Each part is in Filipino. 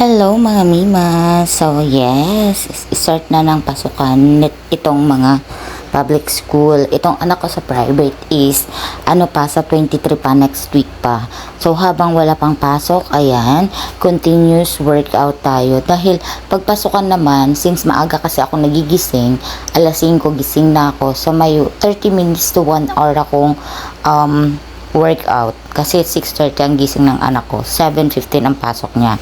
Hello mga Mima! So yes, start na ng pasukan itong mga public school. Itong anak ko sa private is ano pa sa 23 pa next week pa. So habang wala pang pasok, ayan, continuous workout tayo. Dahil pagpasukan naman, since maaga kasi ako nagigising, alas 5 gising na ako. So may 30 minutes to 1 hour akong um, workout kasi 6.30 ang gising ng anak ko 7.15 ang pasok niya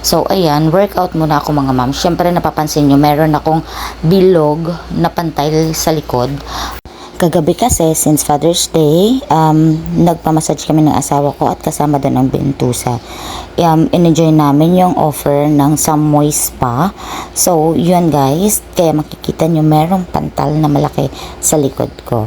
so ayan workout muna ako mga ma'am syempre napapansin nyo meron akong bilog na pantay sa likod Kagabi kasi, since Father's Day, um, nagpamassage kami ng asawa ko at kasama doon ang Bentusa. Um, in-enjoy namin yung offer ng Samoy Spa. So, yun guys, kaya makikita nyo merong pantal na malaki sa likod ko.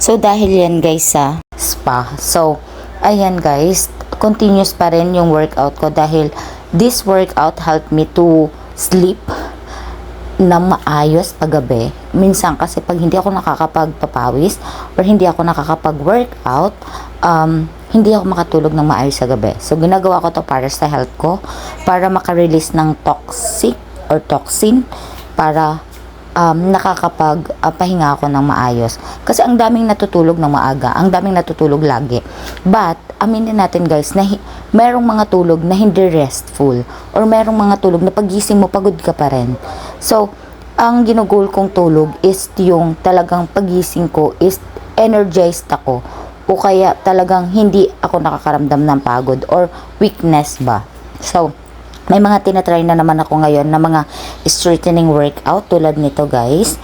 So, dahil yan guys sa spa. So, ayan guys, continuous pa rin yung workout ko dahil this workout helped me to sleep na maayos paggabi. Minsan kasi pag hindi ako nakakapagpapawis or hindi ako nakakapag-workout, um, hindi ako makatulog ng maayos sa gabi. So, ginagawa ko to para sa health ko, para makarelease ng toxic or toxin, para um, nakakapag uh, pahinga ako ng maayos. Kasi ang daming natutulog ng maaga, ang daming natutulog lagi. But, aminin natin guys, na merong mga tulog na hindi restful or merong mga tulog na pagising mo pagod ka pa rin. So, ang ginugol kong tulog is yung talagang pagising ko is energized ako o kaya talagang hindi ako nakakaramdam ng pagod or weakness ba. So, may mga tinatry na naman ako ngayon na mga straightening workout tulad nito guys.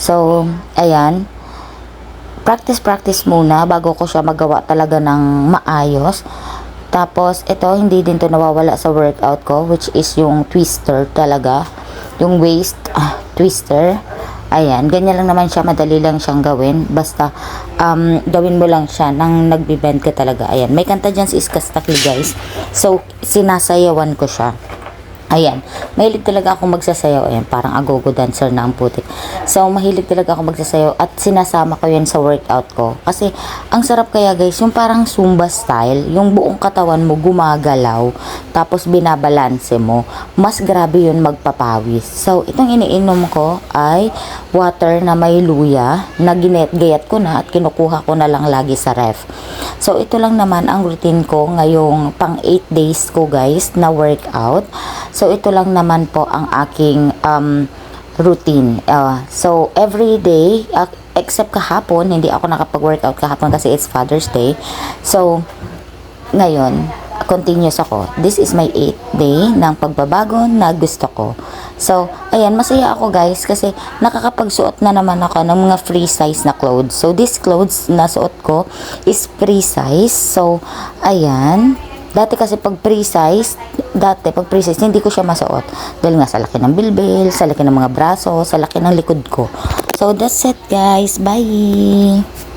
So, ayan. Practice, practice muna bago ko siya magawa talaga ng maayos. Tapos, ito, hindi din to nawawala sa workout ko, which is yung twister talaga. Yung waist ah, twister. Ayan, ganyan lang naman siya, madali lang siyang gawin. Basta, um, gawin mo lang siya nang nagbibend ka talaga. Ayan, may kanta dyan si Iskastakli guys. So, sinasayawan ko siya. Ayan, mahilig talaga ako magsasayaw. Ayan, parang agogo dancer na ang putik. So, mahilig talaga ako magsasayaw at sinasama ko yan sa workout ko. Kasi, ang sarap kaya guys, yung parang Zumba style, yung buong katawan mo gumagalaw, tapos binabalanse mo. Mas grabe yun magpapawis. So, itong iniinom ko ay water na may luya, na ginayat-gayat ko na at kinukuha ko na lang lagi sa ref. So, ito lang naman ang routine ko ngayong pang 8 days ko guys na workout. Ito lang naman po ang aking um, routine. Uh, so, every day, uh, except kahapon, hindi ako nakapag-workout kahapon kasi it's Father's Day. So, ngayon, continuous ako. This is my 8th day ng pagbabago na gusto ko. So, ayan, masaya ako guys kasi nakakapagsuot na naman ako ng mga free size na clothes. So, this clothes na suot ko is free size. So, ayan. Dati kasi pag free size, dati pag free size, hindi ko siya masuot. Dahil nga sa laki ng bilbil, sa laki ng mga braso, sa laki ng likod ko. So, that's it guys. Bye!